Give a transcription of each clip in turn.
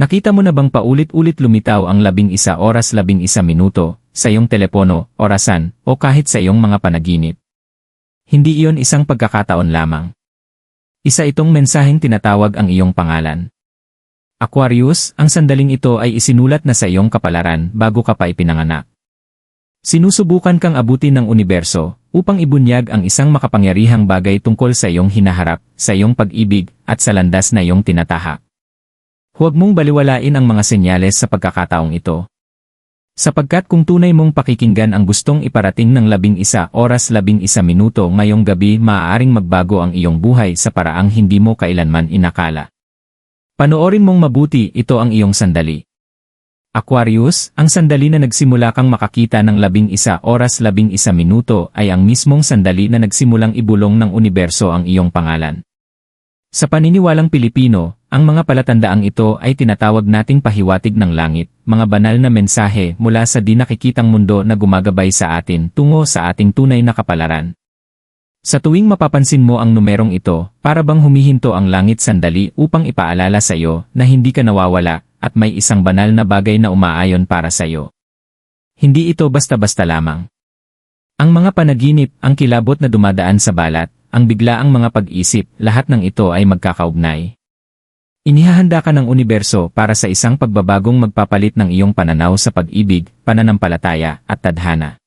Nakita mo na bang paulit-ulit lumitaw ang labing isa oras labing isa minuto sa iyong telepono, orasan, o kahit sa iyong mga panaginip? Hindi iyon isang pagkakataon lamang. Isa itong mensaheng tinatawag ang iyong pangalan. Aquarius, ang sandaling ito ay isinulat na sa iyong kapalaran bago ka pa ipinanganak. Sinusubukan kang abutin ng universo upang ibunyag ang isang makapangyarihang bagay tungkol sa iyong hinaharap, sa iyong pag-ibig, at sa landas na iyong tinatahak. Huwag mong baliwalain ang mga senyales sa pagkakataong ito. Sapagkat kung tunay mong pakikinggan ang gustong iparating ng labing isa oras labing isa minuto ngayong gabi maaaring magbago ang iyong buhay sa paraang hindi mo kailanman inakala. Panoorin mong mabuti ito ang iyong sandali. Aquarius, ang sandali na nagsimula kang makakita ng labing isa oras labing isa minuto ay ang mismong sandali na nagsimulang ibulong ng universo ang iyong pangalan. Sa paniniwalang Pilipino, ang mga palatandaang ito ay tinatawag nating pahiwatig ng langit, mga banal na mensahe mula sa di nakikitang mundo na gumagabay sa atin tungo sa ating tunay na kapalaran. Sa tuwing mapapansin mo ang numerong ito, para bang humihinto ang langit sandali upang ipaalala sa iyo na hindi ka nawawala at may isang banal na bagay na umaayon para sa iyo. Hindi ito basta-basta lamang. Ang mga panaginip, ang kilabot na dumadaan sa balat, ang biglaang mga pag-isip, lahat ng ito ay magkakaugnay. Inihahanda ka ng universo para sa isang pagbabagong magpapalit ng iyong pananaw sa pag-ibig, pananampalataya, at tadhana.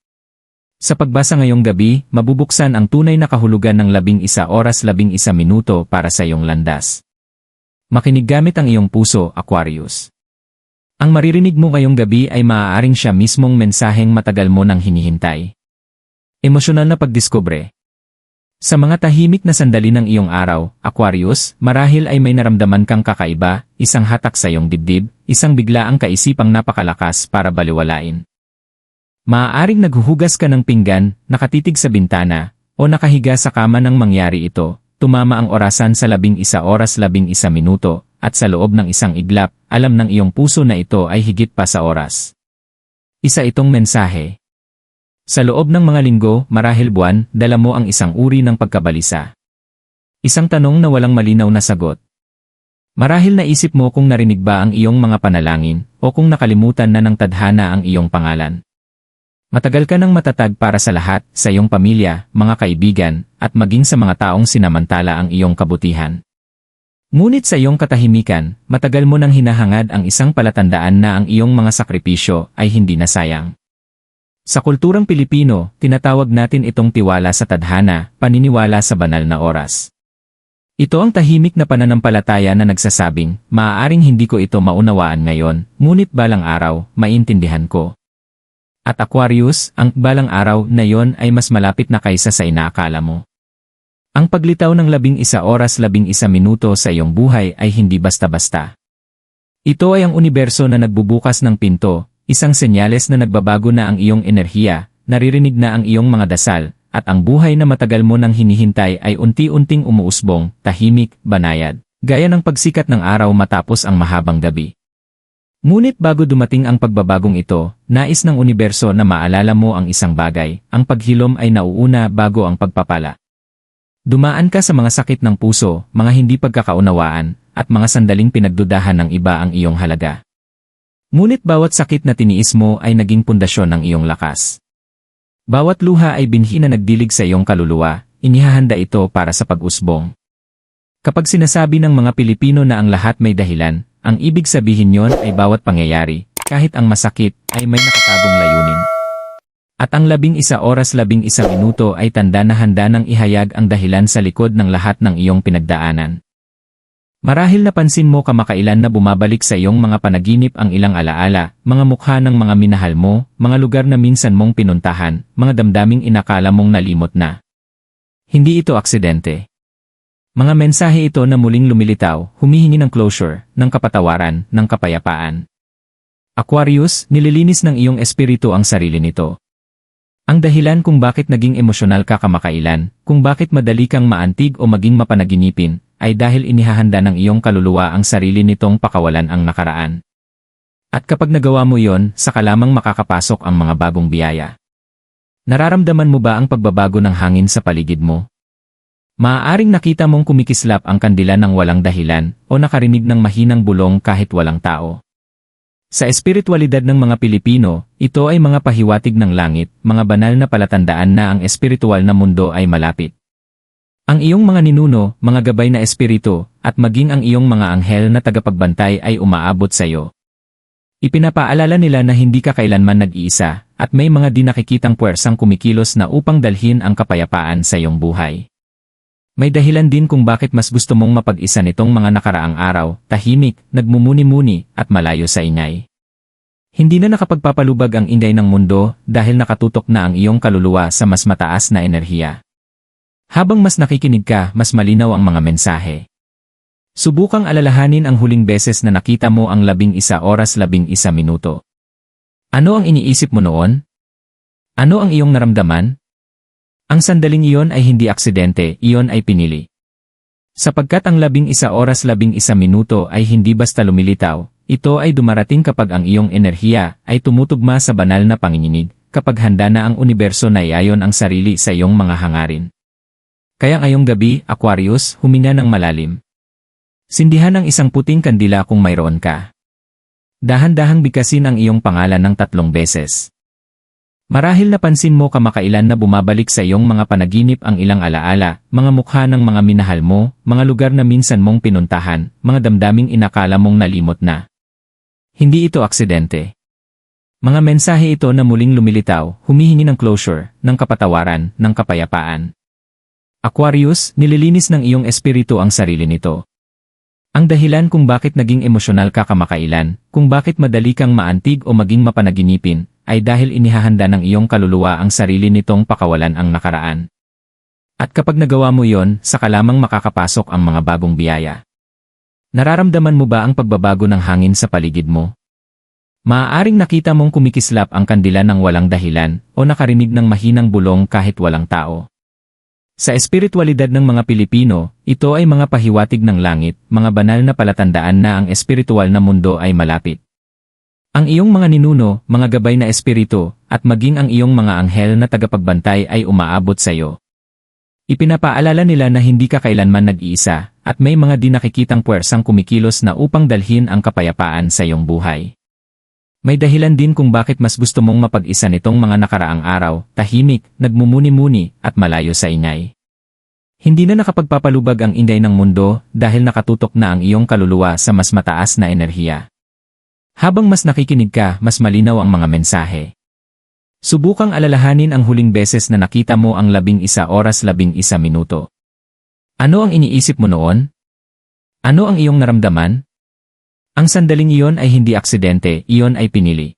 Sa pagbasa ngayong gabi, mabubuksan ang tunay na kahulugan ng labing isa oras labing isa minuto para sa iyong landas. Makinig gamit ang iyong puso, Aquarius. Ang maririnig mo ngayong gabi ay maaaring siya mismong mensaheng matagal mo nang hinihintay. Emosyonal na pagdiskubre, sa mga tahimik na sandali ng iyong araw, Aquarius, marahil ay may naramdaman kang kakaiba, isang hatak sa iyong dibdib, isang biglaang kaisipang napakalakas para baliwalain. Maaaring naghuhugas ka ng pinggan, nakatitig sa bintana, o nakahiga sa kama nang mangyari ito, tumama ang orasan sa labing isa oras labing isa minuto, at sa loob ng isang iglap, alam ng iyong puso na ito ay higit pa sa oras. Isa itong mensahe, sa loob ng mga linggo, marahil buwan, dala mo ang isang uri ng pagkabalisa. Isang tanong na walang malinaw na sagot. Marahil naisip mo kung narinig ba ang iyong mga panalangin o kung nakalimutan na ng tadhana ang iyong pangalan. Matagal ka ng matatag para sa lahat, sa iyong pamilya, mga kaibigan, at maging sa mga taong sinamantala ang iyong kabutihan. Ngunit sa iyong katahimikan, matagal mo nang hinahangad ang isang palatandaan na ang iyong mga sakripisyo ay hindi nasayang. Sa kulturang Pilipino, tinatawag natin itong tiwala sa tadhana, paniniwala sa banal na oras. Ito ang tahimik na pananampalataya na nagsasabing, maaaring hindi ko ito maunawaan ngayon, ngunit balang araw, maintindihan ko. At Aquarius, ang balang araw na yon ay mas malapit na kaysa sa inaakala mo. Ang paglitaw ng labing isa oras labing isa minuto sa iyong buhay ay hindi basta-basta. Ito ay ang universo na nagbubukas ng pinto, Isang senyales na nagbabago na ang iyong enerhiya, naririnig na ang iyong mga dasal, at ang buhay na matagal mo nang hinihintay ay unti-unting umuusbong, tahimik, banayad, gaya ng pagsikat ng araw matapos ang mahabang gabi. Ngunit bago dumating ang pagbabagong ito, nais ng universo na maalala mo ang isang bagay, ang paghilom ay nauuna bago ang pagpapala. Dumaan ka sa mga sakit ng puso, mga hindi pagkakaunawaan, at mga sandaling pinagdudahan ng iba ang iyong halaga. Ngunit bawat sakit na tiniis mo ay naging pundasyon ng iyong lakas. Bawat luha ay binhi na nagdilig sa iyong kaluluwa, inihahanda ito para sa pag-usbong. Kapag sinasabi ng mga Pilipino na ang lahat may dahilan, ang ibig sabihin yon ay bawat pangyayari, kahit ang masakit, ay may nakatagong layunin. At ang labing isa oras labing isang minuto ay tanda na handa ng ihayag ang dahilan sa likod ng lahat ng iyong pinagdaanan. Marahil napansin mo kamakailan na bumabalik sa iyong mga panaginip ang ilang alaala, mga mukha ng mga minahal mo, mga lugar na minsan mong pinuntahan, mga damdaming inakala mong nalimot na. Hindi ito aksidente. Mga mensahe ito na muling lumilitaw, humihingi ng closure, ng kapatawaran, ng kapayapaan. Aquarius, nililinis ng iyong espiritu ang sarili nito. Ang dahilan kung bakit naging emosyonal ka kamakailan, kung bakit madali kang maantig o maging mapanaginipin, ay dahil inihahanda ng iyong kaluluwa ang sarili nitong pakawalan ang nakaraan. At kapag nagawa mo yon, saka lamang makakapasok ang mga bagong biyaya. Nararamdaman mo ba ang pagbabago ng hangin sa paligid mo? Maaaring nakita mong kumikislap ang kandila ng walang dahilan o nakarinig ng mahinang bulong kahit walang tao. Sa espiritualidad ng mga Pilipino, ito ay mga pahiwatig ng langit, mga banal na palatandaan na ang espiritual na mundo ay malapit. Ang iyong mga ninuno, mga gabay na espiritu, at maging ang iyong mga anghel na tagapagbantay ay umaabot sa iyo. Ipinapaalala nila na hindi ka kailanman nag-iisa, at may mga di nakikitang puwersang kumikilos na upang dalhin ang kapayapaan sa iyong buhay. May dahilan din kung bakit mas gusto mong mapag-isa nitong mga nakaraang araw, tahimik, nagmumuni-muni, at malayo sa ingay. Hindi na nakapagpapalubag ang inday ng mundo dahil nakatutok na ang iyong kaluluwa sa mas mataas na enerhiya. Habang mas nakikinig ka, mas malinaw ang mga mensahe. Subukang alalahanin ang huling beses na nakita mo ang labing isa oras labing isa minuto. Ano ang iniisip mo noon? Ano ang iyong naramdaman? Ang sandaling iyon ay hindi aksidente, iyon ay pinili. Sapagkat ang labing isa oras labing isa minuto ay hindi basta lumilitaw, ito ay dumarating kapag ang iyong enerhiya ay tumutugma sa banal na panginginig, kapag handa na ang universo na iayon ang sarili sa iyong mga hangarin. Kaya ngayong gabi, Aquarius, huminga ng malalim. Sindihan ang isang puting kandila kung mayroon ka. Dahan-dahang bigkasin ang iyong pangalan ng tatlong beses. Marahil napansin mo kamakailan na bumabalik sa iyong mga panaginip ang ilang alaala, mga mukha ng mga minahal mo, mga lugar na minsan mong pinuntahan, mga damdaming inakala mong nalimot na. Hindi ito aksidente. Mga mensahe ito na muling lumilitaw, humihingi ng closure, ng kapatawaran, ng kapayapaan. Aquarius, nililinis ng iyong espiritu ang sarili nito. Ang dahilan kung bakit naging emosyonal ka kamakailan, kung bakit madali kang maantig o maging mapanaginipin, ay dahil inihahanda ng iyong kaluluwa ang sarili nitong pakawalan ang nakaraan. At kapag nagawa mo yon, saka lamang makakapasok ang mga bagong biyaya. Nararamdaman mo ba ang pagbabago ng hangin sa paligid mo? Maaaring nakita mong kumikislap ang kandila ng walang dahilan o nakarinig ng mahinang bulong kahit walang tao. Sa espiritualidad ng mga Pilipino, ito ay mga pahiwatig ng langit, mga banal na palatandaan na ang espiritual na mundo ay malapit. Ang iyong mga ninuno, mga gabay na espiritu, at maging ang iyong mga anghel na tagapagbantay ay umaabot sa iyo. Ipinapaalala nila na hindi ka kailanman nag-iisa, at may mga di nakikitang puwersang kumikilos na upang dalhin ang kapayapaan sa iyong buhay. May dahilan din kung bakit mas gusto mong mapag-isa nitong mga nakaraang araw, tahimik, nagmumuni-muni, at malayo sa ingay. Hindi na nakapagpapalubag ang inday ng mundo dahil nakatutok na ang iyong kaluluwa sa mas mataas na enerhiya. Habang mas nakikinig ka, mas malinaw ang mga mensahe. Subukang alalahanin ang huling beses na nakita mo ang labing isa oras labing isa minuto. Ano ang iniisip mo noon? Ano ang iyong naramdaman? Ang sandaling iyon ay hindi aksidente, iyon ay pinili.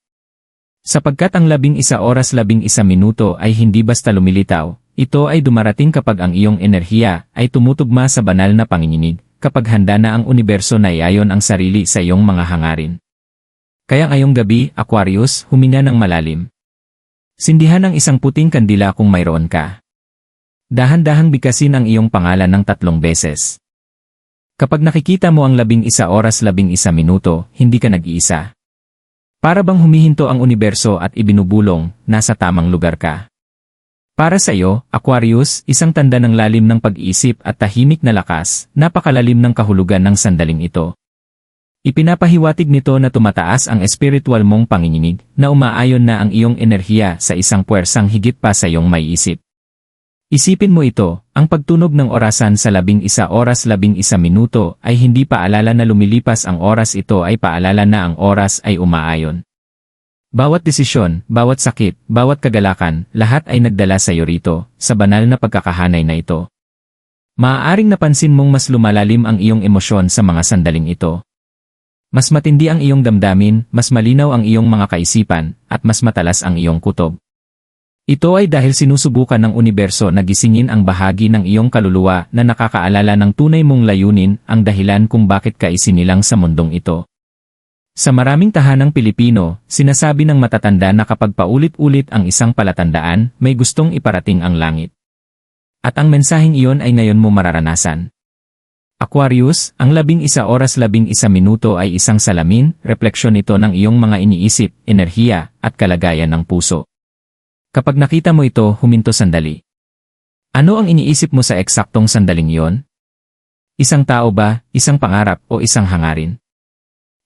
Sapagkat ang labing isa oras labing isa minuto ay hindi basta lumilitaw, ito ay dumarating kapag ang iyong enerhiya ay tumutugma sa banal na panginginig, kapag handa na ang universo na iayon ang sarili sa iyong mga hangarin. Kaya ngayong gabi, Aquarius, huminga ng malalim. Sindihan ang isang puting kandila kung mayroon ka. Dahan-dahang bigkasin ang iyong pangalan ng tatlong beses. Kapag nakikita mo ang labing isa oras labing isa minuto, hindi ka nag-iisa. Para bang humihinto ang universo at ibinubulong, nasa tamang lugar ka. Para sa iyo, Aquarius, isang tanda ng lalim ng pag-iisip at tahimik na lakas, napakalalim ng kahulugan ng sandaling ito. Ipinapahiwatig nito na tumataas ang espiritual mong panginginig, na umaayon na ang iyong enerhiya sa isang puwersang higit pa sa iyong may isip. Isipin mo ito, ang pagtunog ng orasan sa labing isa oras labing isa minuto ay hindi paalala na lumilipas ang oras ito ay paalala na ang oras ay umaayon. Bawat desisyon, bawat sakit, bawat kagalakan, lahat ay nagdala sa iyo rito, sa banal na pagkakahanay na ito. Maaaring napansin mong mas lumalalim ang iyong emosyon sa mga sandaling ito. Mas matindi ang iyong damdamin, mas malinaw ang iyong mga kaisipan, at mas matalas ang iyong kutob. Ito ay dahil sinusubukan ng universo na gisingin ang bahagi ng iyong kaluluwa na nakakaalala ng tunay mong layunin ang dahilan kung bakit ka isinilang sa mundong ito. Sa maraming tahanang Pilipino, sinasabi ng matatanda na kapag paulit-ulit ang isang palatandaan, may gustong iparating ang langit. At ang mensaheng iyon ay ngayon mo mararanasan. Aquarius, ang labing isa oras labing isa minuto ay isang salamin, refleksyon ito ng iyong mga iniisip, enerhiya, at kalagayan ng puso. Kapag nakita mo ito, huminto sandali. Ano ang iniisip mo sa eksaktong sandaling iyon? Isang tao ba, isang pangarap o isang hangarin?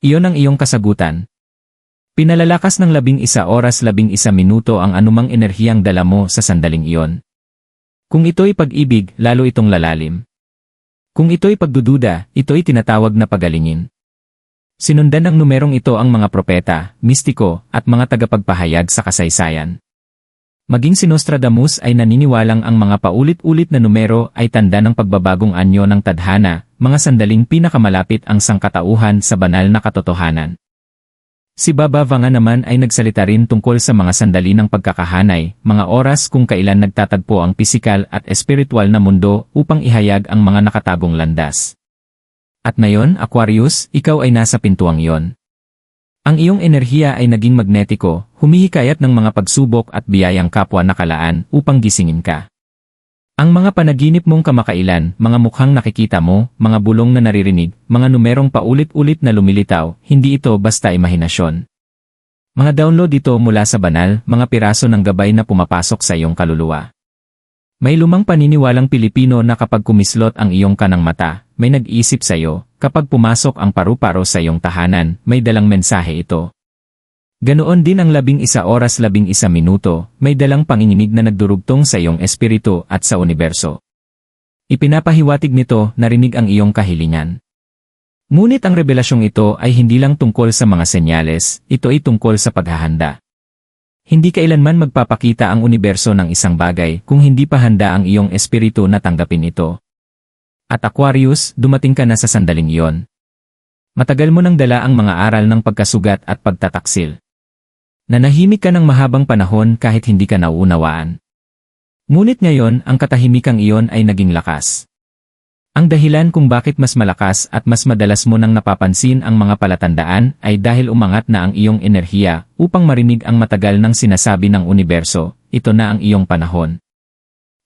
Iyon ang iyong kasagutan. Pinalalakas ng labing isa oras labing isa minuto ang anumang enerhiyang dala mo sa sandaling iyon. Kung ito'y pag-ibig, lalo itong lalalim. Kung ito'y pagdududa, ito'y tinatawag na pagalingin. Sinundan ng numerong ito ang mga propeta, mistiko, at mga tagapagpahayag sa kasaysayan. Maging si Nostradamus ay naniniwalang ang mga paulit-ulit na numero ay tanda ng pagbabagong anyo ng tadhana, mga sandaling pinakamalapit ang sangkatauhan sa banal na katotohanan. Si Baba Vanga naman ay nagsalita rin tungkol sa mga sandali ng pagkakahanay, mga oras kung kailan nagtatagpo ang pisikal at espiritual na mundo upang ihayag ang mga nakatagong landas. At ngayon, Aquarius, ikaw ay nasa pintuang iyon. Ang iyong enerhiya ay naging magnetiko, humihikayat ng mga pagsubok at biyayang kapwa nakalaan upang gisingin ka. Ang mga panaginip mong kamakailan, mga mukhang nakikita mo, mga bulong na naririnig, mga numerong paulit-ulit na lumilitaw, hindi ito basta imahinasyon. Mga download ito mula sa banal, mga piraso ng gabay na pumapasok sa iyong kaluluwa. May lumang paniniwalang Pilipino na kapag kumislot ang iyong kanang mata, may nag-isip sa iyo, kapag pumasok ang paru-paro sa iyong tahanan, may dalang mensahe ito. Ganoon din ang labing isa oras labing isa minuto, may dalang panginginig na nagdurugtong sa iyong espiritu at sa universo. Ipinapahiwatig nito, narinig ang iyong kahilingan. Ngunit ang revelasyong ito ay hindi lang tungkol sa mga senyales, ito ay tungkol sa paghahanda. Hindi kailanman magpapakita ang universo ng isang bagay kung hindi pa handa ang iyong espiritu na tanggapin ito. At Aquarius, dumating ka na sa sandaling iyon. Matagal mo nang dala ang mga aral ng pagkasugat at pagtataksil. Nanahimik ka ng mahabang panahon kahit hindi ka nauunawaan. Ngunit ngayon, ang katahimikang iyon ay naging lakas. Ang dahilan kung bakit mas malakas at mas madalas mo nang napapansin ang mga palatandaan ay dahil umangat na ang iyong enerhiya upang marinig ang matagal ng sinasabi ng universo, ito na ang iyong panahon.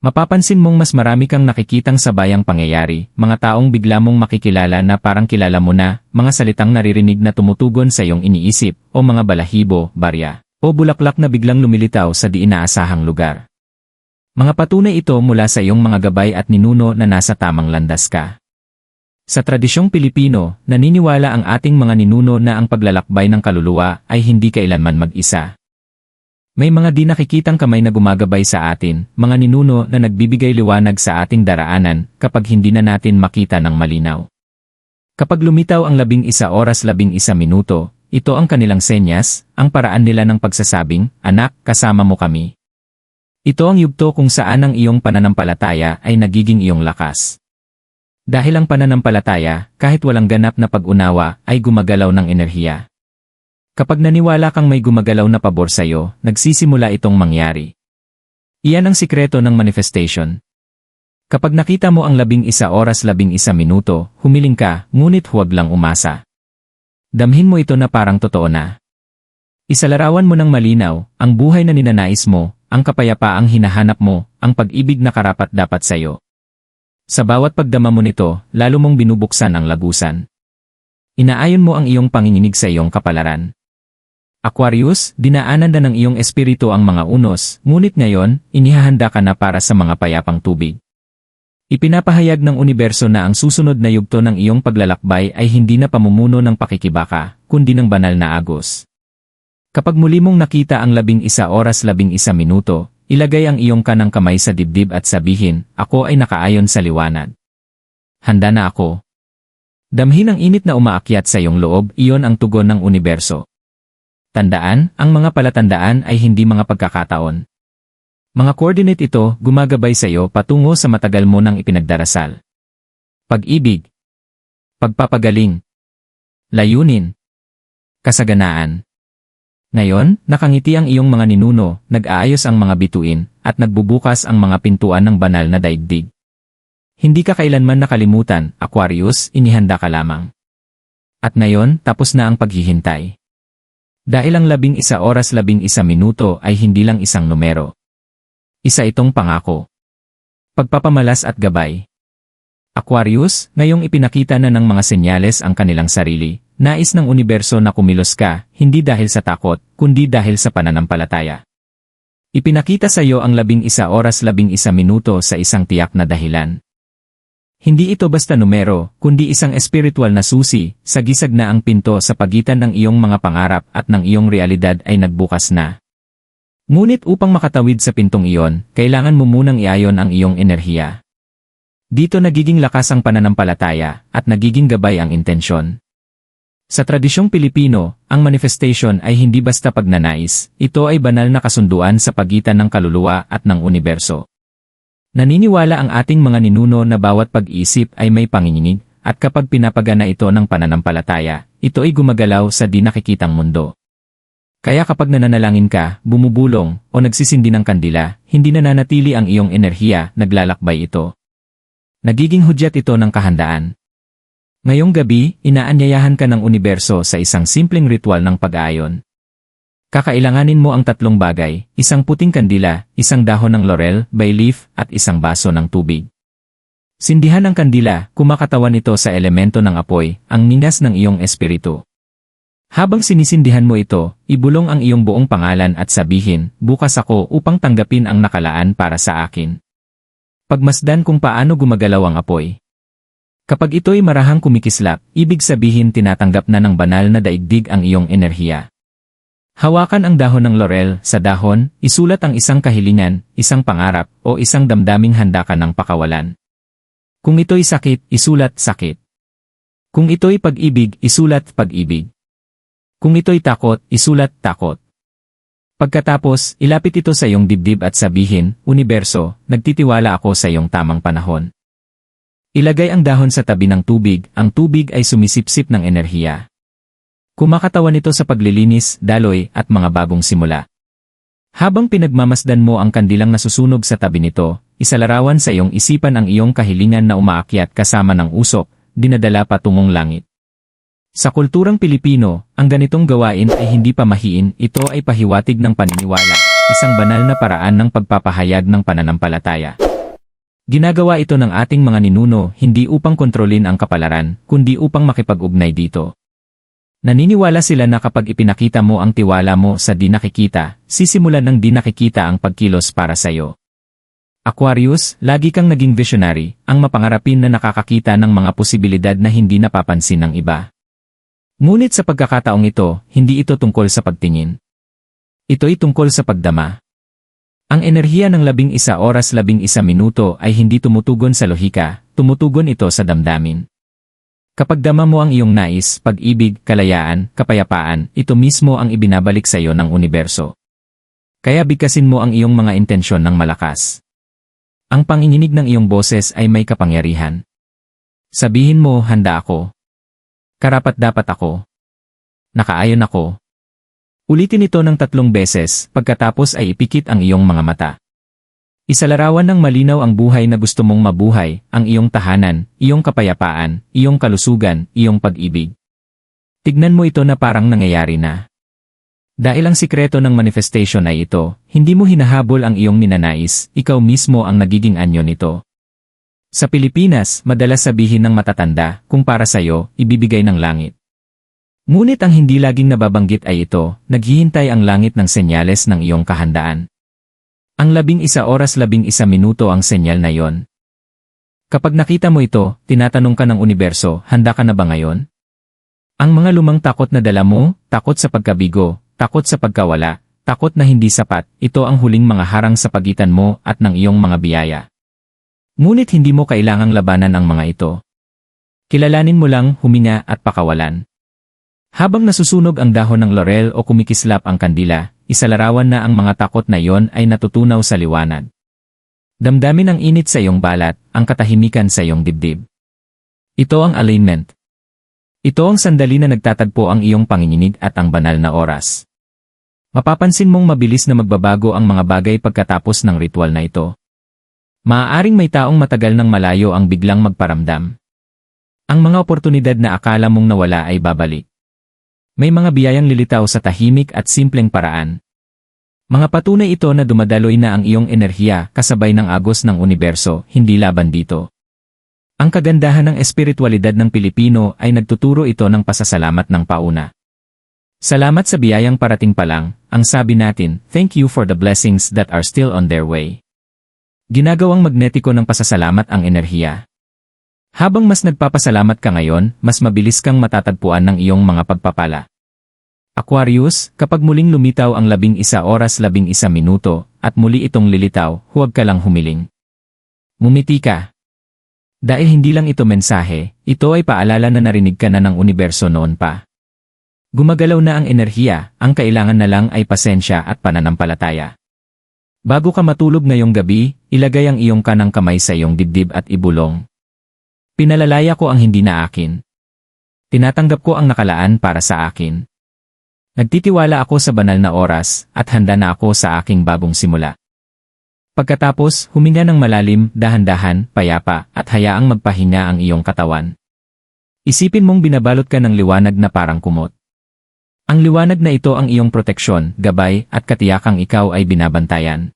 Mapapansin mong mas marami kang nakikitang sabayang pangyayari, mga taong bigla mong makikilala na parang kilala mo na, mga salitang naririnig na tumutugon sa iyong iniisip, o mga balahibo, barya, o bulaklak na biglang lumilitaw sa di inaasahang lugar. Mga patunay ito mula sa iyong mga gabay at ninuno na nasa tamang landas ka. Sa tradisyong Pilipino, naniniwala ang ating mga ninuno na ang paglalakbay ng kaluluwa ay hindi kailanman mag-isa. May mga di nakikitang kamay na gumagabay sa atin, mga ninuno na nagbibigay liwanag sa ating daraanan kapag hindi na natin makita ng malinaw. Kapag lumitaw ang labing isa oras labing isa minuto, ito ang kanilang senyas, ang paraan nila ng pagsasabing, Anak, kasama mo kami. Ito ang yugto kung saan ang iyong pananampalataya ay nagiging iyong lakas. Dahil ang pananampalataya, kahit walang ganap na pag-unawa, ay gumagalaw ng enerhiya. Kapag naniwala kang may gumagalaw na pabor sa'yo, nagsisimula itong mangyari. Iyan ang sikreto ng manifestation. Kapag nakita mo ang labing isa oras labing isa minuto, humiling ka, ngunit huwag lang umasa. Damhin mo ito na parang totoo na. Isalarawan mo ng malinaw, ang buhay na ninanais mo, ang kapayapaang hinahanap mo, ang pag-ibig na karapat dapat sa'yo. Sa bawat pagdama mo nito, lalo mong binubuksan ang lagusan. Inaayon mo ang iyong panginginig sa iyong kapalaran. Aquarius, dinaanan na ng iyong espiritu ang mga unos, ngunit ngayon, inihahanda ka na para sa mga payapang tubig. Ipinapahayag ng universo na ang susunod na yugto ng iyong paglalakbay ay hindi na pamumuno ng pakikibaka, kundi ng banal na agos. Kapag muli mong nakita ang labing isa oras labing isa minuto, ilagay ang iyong kanang kamay sa dibdib at sabihin, ako ay nakaayon sa liwanag. Handa na ako. Damhin ang init na umaakyat sa iyong loob, iyon ang tugon ng universo. Tandaan, ang mga palatandaan ay hindi mga pagkakataon. Mga coordinate ito gumagabay sa iyo patungo sa matagal mo nang ipinagdarasal. Pag-ibig. Pagpapagaling. Layunin. Kasaganaan. Ngayon, nakangiti ang iyong mga ninuno, nag-aayos ang mga bituin, at nagbubukas ang mga pintuan ng banal na daigdig. Hindi ka kailanman nakalimutan, Aquarius, inihanda ka lamang. At ngayon, tapos na ang paghihintay. Dahil ang labing isa oras labing isa minuto ay hindi lang isang numero. Isa itong pangako. Pagpapamalas at gabay. Aquarius, ngayong ipinakita na ng mga senyales ang kanilang sarili, nais ng universo na kumilos ka, hindi dahil sa takot, kundi dahil sa pananampalataya. Ipinakita sa iyo ang labing isa oras labing isa minuto sa isang tiyak na dahilan. Hindi ito basta numero, kundi isang espiritual na susi, sagisag na ang pinto sa pagitan ng iyong mga pangarap at ng iyong realidad ay nagbukas na. Ngunit upang makatawid sa pintong iyon, kailangan mo munang iayon ang iyong enerhiya. Dito nagiging lakas ang pananampalataya at nagiging gabay ang intensyon. Sa tradisyong Pilipino, ang manifestation ay hindi basta pagnanais, ito ay banal na kasunduan sa pagitan ng kaluluwa at ng universo. Naniniwala ang ating mga ninuno na bawat pag-isip ay may panginginig, at kapag pinapagana ito ng pananampalataya, ito ay gumagalaw sa di nakikitang mundo. Kaya kapag nananalangin ka, bumubulong, o nagsisindi ng kandila, hindi nananatili ang iyong enerhiya, naglalakbay ito. Nagiging hudyat ito ng kahandaan. Ngayong gabi, inaanyayahan ka ng universo sa isang simpleng ritual ng pag-aayon. Kakailanganin mo ang tatlong bagay, isang puting kandila, isang dahon ng laurel, bay leaf, at isang baso ng tubig. Sindihan ang kandila, kumakatawan ito sa elemento ng apoy, ang ningas ng iyong espiritu. Habang sinisindihan mo ito, ibulong ang iyong buong pangalan at sabihin, bukas ako upang tanggapin ang nakalaan para sa akin. Pagmasdan kung paano gumagalaw ang apoy. Kapag ito'y marahang kumikislap, ibig sabihin tinatanggap na ng banal na daigdig ang iyong enerhiya. Hawakan ang dahon ng laurel, sa dahon, isulat ang isang kahilingan, isang pangarap, o isang damdaming handa ka ng pakawalan. Kung ito'y sakit, isulat sakit. Kung ito'y pag-ibig, isulat pag-ibig. Kung ito'y takot, isulat takot. Pagkatapos, ilapit ito sa iyong dibdib at sabihin, Universo, nagtitiwala ako sa iyong tamang panahon. Ilagay ang dahon sa tabi ng tubig, ang tubig ay sumisipsip ng enerhiya. Kumakatawan ito sa paglilinis, daloy, at mga bagong simula. Habang pinagmamasdan mo ang kandilang nasusunog sa tabi nito, isalarawan sa iyong isipan ang iyong kahilingan na umaakyat kasama ng usok, dinadala patungong langit. Sa kulturang Pilipino, ang ganitong gawain ay hindi pamahiin, ito ay pahiwatig ng paniniwala, isang banal na paraan ng pagpapahayag ng pananampalataya. Ginagawa ito ng ating mga ninuno hindi upang kontrolin ang kapalaran, kundi upang makipag-ugnay dito. Naniniwala sila na kapag ipinakita mo ang tiwala mo sa di nakikita, sisimulan ng di nakikita ang pagkilos para sa iyo. Aquarius, lagi kang naging visionary, ang mapangarapin na nakakakita ng mga posibilidad na hindi napapansin ng iba. Ngunit sa pagkakataong ito, hindi ito tungkol sa pagtingin. Ito'y tungkol sa pagdama. Ang enerhiya ng labing isa oras labing isa minuto ay hindi tumutugon sa lohika, tumutugon ito sa damdamin. Kapag dama mo ang iyong nais, pag-ibig, kalayaan, kapayapaan, ito mismo ang ibinabalik sa iyo ng universo. Kaya bigkasin mo ang iyong mga intensyon ng malakas. Ang panginginig ng iyong boses ay may kapangyarihan. Sabihin mo, handa ako. Karapat dapat ako. Nakaayon ako. Ulitin ito ng tatlong beses, pagkatapos ay ipikit ang iyong mga mata. Isalarawan ng malinaw ang buhay na gusto mong mabuhay, ang iyong tahanan, iyong kapayapaan, iyong kalusugan, iyong pag-ibig. Tignan mo ito na parang nangyayari na. Dahil ang sikreto ng manifestation ay ito, hindi mo hinahabol ang iyong ninanais, ikaw mismo ang nagiging anyo nito. Sa Pilipinas, madalas sabihin ng matatanda, kung para sa'yo, ibibigay ng langit. Ngunit ang hindi laging nababanggit ay ito, naghihintay ang langit ng senyales ng iyong kahandaan. Ang labing isa oras labing isa minuto ang senyal na yon. Kapag nakita mo ito, tinatanong ka ng universo, handa ka na ba ngayon? Ang mga lumang takot na dala mo, takot sa pagkabigo, takot sa pagkawala, takot na hindi sapat, ito ang huling mga harang sa pagitan mo at ng iyong mga biyaya. Ngunit hindi mo kailangang labanan ang mga ito. Kilalanin mo lang, huminga at pakawalan. Habang nasusunog ang dahon ng laurel o kumikislap ang kandila, isalarawan na ang mga takot na iyon ay natutunaw sa liwanag. Damdamin ang init sa iyong balat, ang katahimikan sa iyong dibdib. Ito ang alignment. Ito ang sandali na nagtatagpo ang iyong panginginig at ang banal na oras. Mapapansin mong mabilis na magbabago ang mga bagay pagkatapos ng ritual na ito. Maaaring may taong matagal ng malayo ang biglang magparamdam. Ang mga oportunidad na akala mong nawala ay babalik. May mga biyayang lilitaw sa tahimik at simpleng paraan. Mga patunay ito na dumadaloy na ang iyong enerhiya kasabay ng agos ng universo, hindi laban dito. Ang kagandahan ng espiritualidad ng Pilipino ay nagtuturo ito ng pasasalamat ng pauna. Salamat sa biyayang parating pa lang, ang sabi natin, thank you for the blessings that are still on their way. Ginagawang magnetiko ng pasasalamat ang enerhiya. Habang mas nagpapasalamat ka ngayon, mas mabilis kang matatagpuan ng iyong mga pagpapala. Aquarius, kapag muling lumitaw ang labing isa oras labing isa minuto, at muli itong lilitaw, huwag ka lang humiling. Mumiti ka. Dahil hindi lang ito mensahe, ito ay paalala na narinig ka na ng universo noon pa. Gumagalaw na ang enerhiya, ang kailangan na lang ay pasensya at pananampalataya. Bago ka matulog ngayong gabi, ilagay ang iyong kanang kamay sa iyong dibdib at ibulong. Pinalalaya ko ang hindi na akin. Tinatanggap ko ang nakalaan para sa akin. Nagtitiwala ako sa banal na oras at handa na ako sa aking bagong simula. Pagkatapos, huminga ng malalim, dahan-dahan, payapa, at hayaang magpahinga ang iyong katawan. Isipin mong binabalot ka ng liwanag na parang kumot. Ang liwanag na ito ang iyong proteksyon, gabay, at katiyakang ikaw ay binabantayan.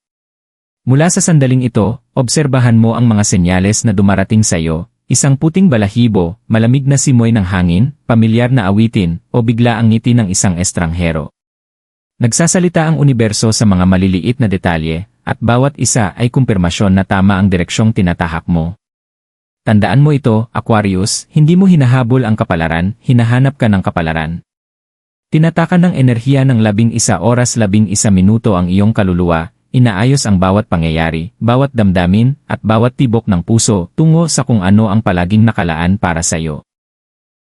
Mula sa sandaling ito, obserbahan mo ang mga senyales na dumarating sa iyo, isang puting balahibo, malamig na simoy ng hangin, pamilyar na awitin, o bigla ang ngiti ng isang estranghero. Nagsasalita ang universo sa mga maliliit na detalye, at bawat isa ay kumpirmasyon na tama ang direksyong tinatahak mo. Tandaan mo ito, Aquarius, hindi mo hinahabol ang kapalaran, hinahanap ka ng kapalaran. Tinatakan ng enerhiya ng labing isa oras labing isa minuto ang iyong kaluluwa, inaayos ang bawat pangyayari, bawat damdamin, at bawat tibok ng puso tungo sa kung ano ang palaging nakalaan para sa iyo.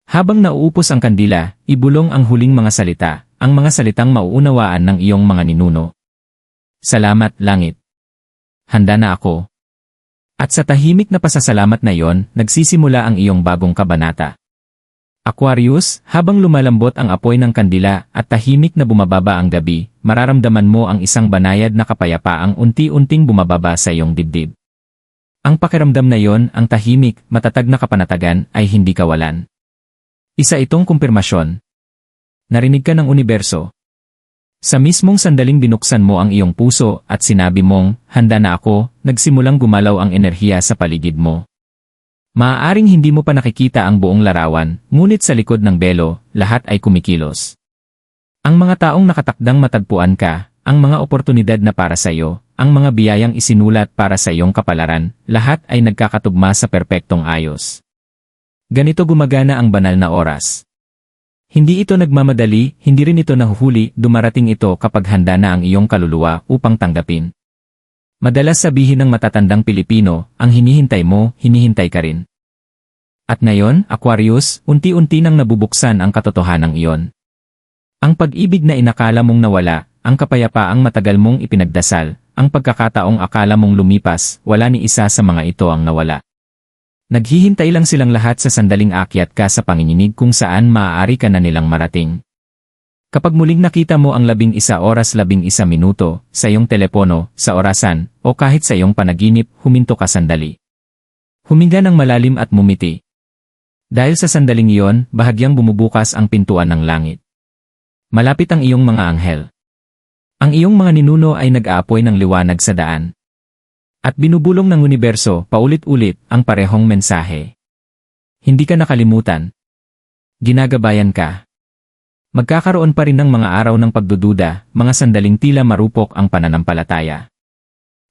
Habang nauupos ang kandila, ibulong ang huling mga salita, ang mga salitang mauunawaan ng iyong mga ninuno. Salamat, langit. Handa na ako. At sa tahimik na pasasalamat na iyon, nagsisimula ang iyong bagong kabanata. Aquarius, habang lumalambot ang apoy ng kandila at tahimik na bumababa ang gabi, mararamdaman mo ang isang banayad na kapayapaang unti-unting bumababa sa iyong dibdib. Ang pakiramdam na yon, ang tahimik, matatag na kapanatagan, ay hindi kawalan. Isa itong kumpirmasyon. Narinig ka ng universo. Sa mismong sandaling binuksan mo ang iyong puso at sinabi mong, handa na ako, nagsimulang gumalaw ang enerhiya sa paligid mo. Maaaring hindi mo pa nakikita ang buong larawan, ngunit sa likod ng belo, lahat ay kumikilos. Ang mga taong nakatakdang matagpuan ka, ang mga oportunidad na para sa iyo, ang mga biyayang isinulat para sa iyong kapalaran, lahat ay nagkakatugma sa perpektong ayos. Ganito gumagana ang banal na oras. Hindi ito nagmamadali, hindi rin ito nahuhuli, dumarating ito kapag handa na ang iyong kaluluwa upang tanggapin. Madalas sabihin ng matatandang Pilipino, ang hinihintay mo, hinihintay ka rin. At ngayon, Aquarius, unti-unti nang nabubuksan ang katotohanan iyon. Ang pag-ibig na inakala mong nawala, ang kapayapaang matagal mong ipinagdasal, ang pagkakataong akala mong lumipas, wala ni isa sa mga ito ang nawala. Naghihintay lang silang lahat sa sandaling akyat ka sa panginginig kung saan maaari ka na nilang marating. Kapag muling nakita mo ang labing isa oras labing isa minuto, sa iyong telepono, sa orasan, o kahit sa iyong panaginip, huminto ka sandali. Huminga ng malalim at mumiti. Dahil sa sandaling iyon, bahagyang bumubukas ang pintuan ng langit. Malapit ang iyong mga anghel. Ang iyong mga ninuno ay nag-aapoy ng liwanag sa daan. At binubulong ng universo, paulit-ulit, ang parehong mensahe. Hindi ka nakalimutan. Ginagabayan ka. Magkakaroon pa rin ng mga araw ng pagdududa, mga sandaling tila marupok ang pananampalataya.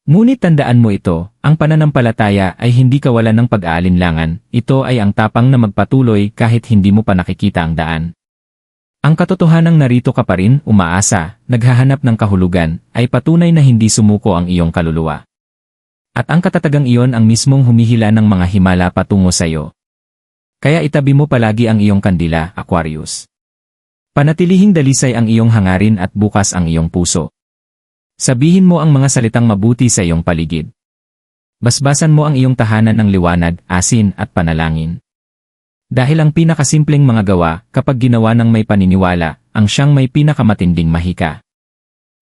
Ngunit tandaan mo ito, ang pananampalataya ay hindi kawalan ng pag-aalinlangan, ito ay ang tapang na magpatuloy kahit hindi mo pa nakikita ang daan. Ang katotohanang narito ka pa rin, umaasa, naghahanap ng kahulugan, ay patunay na hindi sumuko ang iyong kaluluwa. At ang katatagang iyon ang mismong humihila ng mga himala patungo sa iyo. Kaya itabi mo palagi ang iyong kandila, Aquarius. Panatilihing dalisay ang iyong hangarin at bukas ang iyong puso. Sabihin mo ang mga salitang mabuti sa iyong paligid. Basbasan mo ang iyong tahanan ng liwanag, asin at panalangin. Dahil ang pinakasimpleng mga gawa, kapag ginawa ng may paniniwala, ang siyang may pinakamatinding mahika.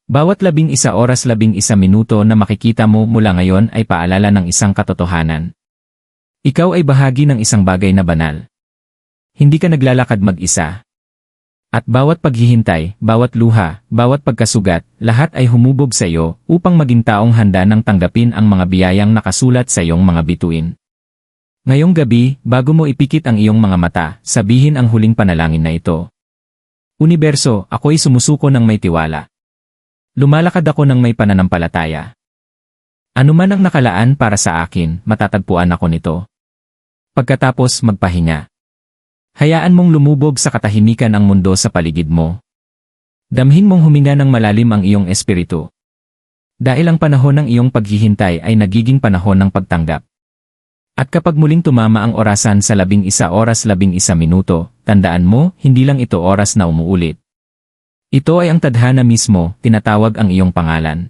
Bawat labing isa oras labing isa minuto na makikita mo mula ngayon ay paalala ng isang katotohanan. Ikaw ay bahagi ng isang bagay na banal. Hindi ka naglalakad mag-isa, at bawat paghihintay, bawat luha, bawat pagkasugat, lahat ay humubog sa iyo upang maging taong handa ng tanggapin ang mga biyayang nakasulat sa iyong mga bituin. Ngayong gabi, bago mo ipikit ang iyong mga mata, sabihin ang huling panalangin na ito. Universo, ako'y sumusuko ng may tiwala. Lumalakad ako ng may pananampalataya. Ano man ang nakalaan para sa akin, matatagpuan ako nito. Pagkatapos magpahinga. Hayaan mong lumubog sa katahimikan ang mundo sa paligid mo. Damhin mong huminga ng malalim ang iyong espiritu. Dahil ang panahon ng iyong paghihintay ay nagiging panahon ng pagtanggap. At kapag muling tumama ang orasan sa labing isa oras labing isa minuto, tandaan mo, hindi lang ito oras na umuulit. Ito ay ang tadhana mismo, tinatawag ang iyong pangalan.